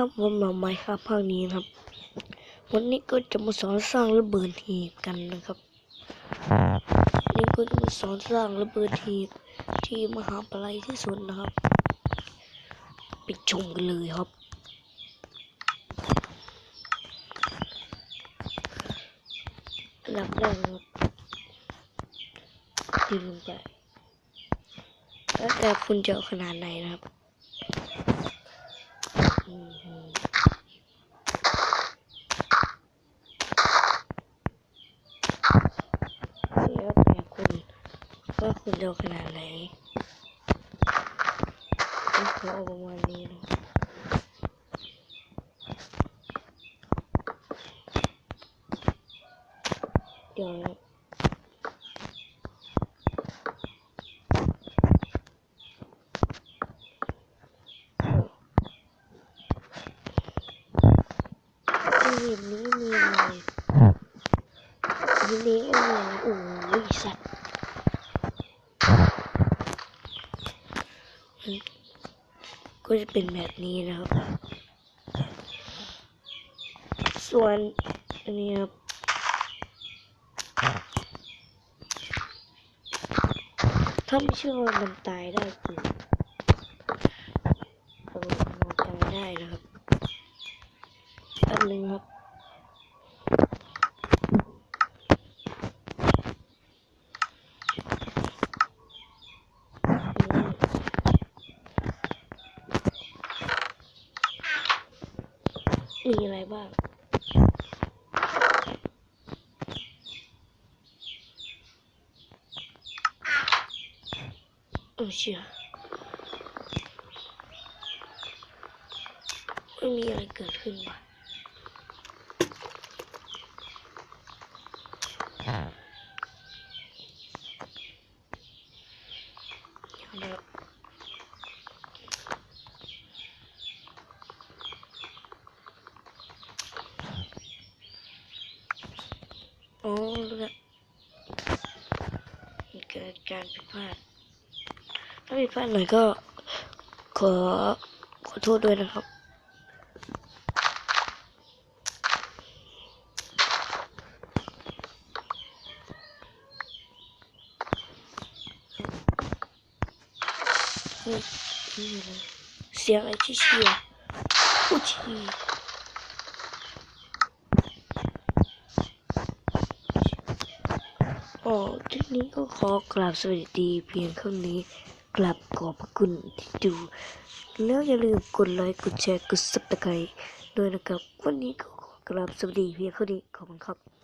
ครับผมมาใหม่ครับภาคนี้นะครับ วันนี้ก็จะมาสอนสร้างระเบิดหีบกันนะครับ นี่ก็จะมาสอนสร้างระเบิดหีบที่มหาปลัยที่สุดนะครับ ไปชมกันเลยครับ อันดับแรกครับยืนลงไป แล้วแต่คุณจะเอาขนาดไหนนะครับอืมฮึ แล้วแต่คุณว่าคุณจะเอาขนาดไหนผมขอเอาประมาณนี้นะเดี๋ยวนะหีบนี้มีอะไร หีบนี้ไม่มีอะไรโอ้ยสัตว์ก็จะเป็นแบบนี้นะครับ ส่วนอันนี้ครับถ้าไม่เชื่อว่ามันตายได้จริงเออมันตายได้นะครับแป๊บนึงครับ มีอะไรบ้างโอ้เชื่อไม่มีอะไรเกิดขึ้นว่ะ เดี๋ยว โอ้รู้แล้วมันเกิดการผิดพลาด ถ้าผิดพลาดหน่อยก็ขอขอโทษด้วยนะครับเสียงไอ้ที่เชียร์อุย ชีอ๋อทีนี้ก็ขอกราบสวัสดีเพียงเท่านี้กราบขอบพระคุณที่ดู แล้วอย่าลืมกดไลค์กดแชร์กดซับสไครต์ด้วยนะครับ วันนี้ก็ขอกราบสวัสดีเพียงเท่านี้ขอบคุณครับ